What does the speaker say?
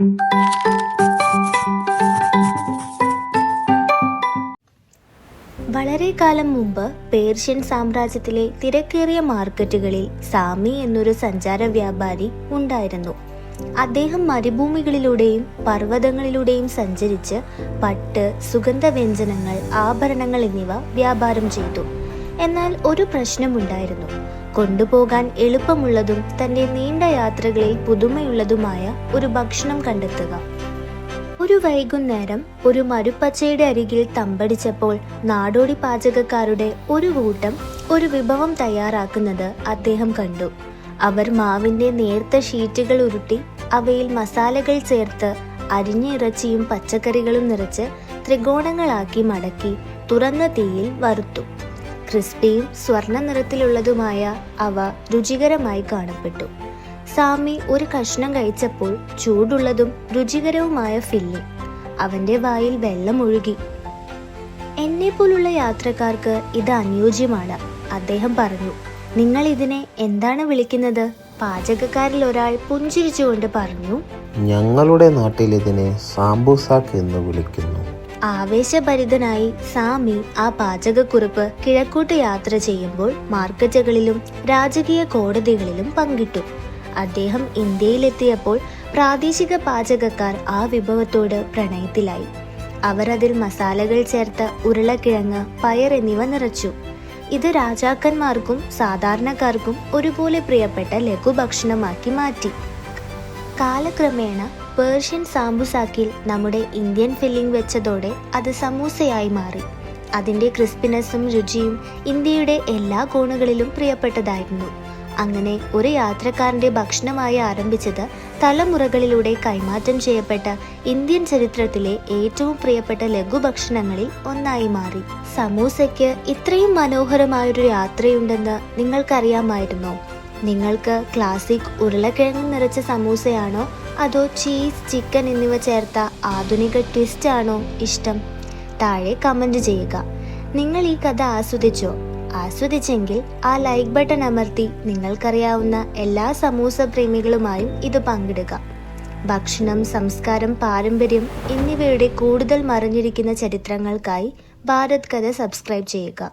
വളരെ കാലം മുമ്പ് പേർഷ്യൻ സാമ്രാജ്യത്തിലെ തിരക്കേറിയ മാർക്കറ്റുകളിൽ സാമി എന്നൊരു സഞ്ചാര വ്യാപാരി ഉണ്ടായിരുന്നു. അദ്ദേഹം മരുഭൂമികളിലൂടെയും പർവതങ്ങളിലൂടെയും സഞ്ചരിച്ച് പട്ട് സുഗന്ധവ്യഞ്ജനങ്ങൾ ആഭരണങ്ങൾ എന്നിവ വ്യാപാരം ചെയ്തു. എന്നാൽ ഒരു പ്രശ്നമുണ്ടായിരുന്നു. കൊണ്ടുപോകാൻ എളുപ്പമുള്ളതും തന്റെ നീണ്ട യാത്രകളിൽ പുതുമയുള്ളതുമായ ഒരു ഭക്ഷണം കണ്ടെത്തുക. ഒരു വൈകുന്നേരം ഒരു മരുപ്പച്ചയുടെ അരികിൽ തമ്പടിച്ചപ്പോൾ നാടോടി പാചകക്കാരുടെ ഒരു കൂട്ടം ഒരു വിഭവം തയ്യാറാക്കുന്നത് അദ്ദേഹം കണ്ടു. അവർ മാവിന്റെ നേർത്ത ഷീറ്റുകൾ ഉരുട്ടി അവയിൽ മസാലകൾ ചേർത്ത് അരിഞ്ഞ ഇറച്ചിയും പച്ചക്കറികളും നിറച്ച് ത്രികോണങ്ങളാക്കി മടക്കി തുറന്ന തീയിൽ വറുത്തു. ക്രിസ്പിയും സ്വർണ നിറത്തിലുള്ളതുമായ അവ രുചികരമായി കാണപ്പെട്ടു. സാമി ഒരു കഷ്ണം കഴിച്ചപ്പോൾ ചൂടുള്ളതും രുചികരവുമായ ഫില്ലിംഗ് അവന്റെ വായിൽ വെള്ളം ഒഴുകി. എന്നെ പോലുള്ള യാത്രക്കാർക്ക് ഇത് അനുയോജ്യമാണ് അദ്ദേഹം പറഞ്ഞു. നിങ്ങൾ ഇതിനെ എന്താണ് വിളിക്കുന്നത്? പാചകക്കാരിൽ ഒരാൾ പുഞ്ചിരിച്ചുകൊണ്ട് പറഞ്ഞു. ഞങ്ങളുടെ നാട്ടിൽ ഇതിനെ സാംബൂസാക്ക് എന്ന് വിളിക്കുന്നു. ആവേശഭരിതനായി സാമി ആ പാചകക്കുറിപ്പ് കിഴക്കോട്ട് യാത്ര ചെയ്യുമ്പോൾ മാർക്കറ്റുകളിലും രാജകീയ കോടതികളിലും പങ്കിട്ടു. അദ്ദേഹം ഇന്ത്യയിലെത്തിയപ്പോൾ പ്രാദേശിക പാചകക്കാർ ആ വിഭവത്തോട് പ്രണയത്തിലായി. അവർ അതിൽ മസാലകൾ ചേർത്ത ഉരുളക്കിഴങ്ങ് പയർ എന്നിവ നിറച്ചു. ഇത് രാജാക്കന്മാർക്കും സാധാരണക്കാർക്കും ഒരുപോലെ പ്രിയപ്പെട്ട ലഘുഭക്ഷണമാക്കി മാറ്റി. കാലക്രമേണ പേർഷ്യൻ സാമ്പുസാക്കിൽ നമ്മുടെ ഇന്ത്യൻ ഫില്ലിംഗ് വെച്ചതോടെ അത് സമൂസയായി മാറി. അതിന്റെ ക്രിസ്പിനെസ്സും രുചിയും ഇന്ത്യയുടെ എല്ലാ കോണുകളിലും പ്രിയപ്പെട്ടതായിരുന്നു. അങ്ങനെ ഒരു യാത്രക്കാരന്റെ ഭക്ഷണമായി ആരംഭിച്ചത് തലമുറകളിലൂടെ കൈമാറ്റം ചെയ്യപ്പെട്ട ഇന്ത്യൻ ചരിത്രത്തിലെ ഏറ്റവും പ്രിയപ്പെട്ട ലഘുഭക്ഷണങ്ങളിൽ ഒന്നായി മാറി. സമൂസയ്ക്ക് ഇത്രയും മനോഹരമായൊരു യാത്രയുണ്ടെന്ന് നിങ്ങൾക്കറിയാമായിരുന്നോ? നിങ്ങൾക്ക് ക്ലാസിക് ഉരുളക്കിഴങ്ങ് നിറച്ച സമൂസയാണോ? അതോ ചീസ് ചിക്കൻ എന്നിവ ചേർത്ത ആധുനിക ട്വിസ്റ്റ് ആണോ ഇഷ്ടം? താഴെ കമന്റ് ചെയ്യുക. നിങ്ങൾ ഈ കഥ ആസ്വദിച്ചോ? ആസ്വദിച്ചെങ്കിൽ ആ ലൈക്ക് ബട്ടൺ അമർത്തി നിങ്ങൾക്കറിയാവുന്ന എല്ലാ സമൂസ പ്രേമികളുമായും ഇത് പങ്കിടുക. ഭക്ഷണം സംസ്കാരം പാരമ്പര്യം എന്നിവയുടെ കൂടുതൽ മറിഞ്ഞിരിക്കുന്ന ചരിത്രങ്ങൾക്കായി ഭാരത് കഥ സബ്സ്ക്രൈബ് ചെയ്യുക.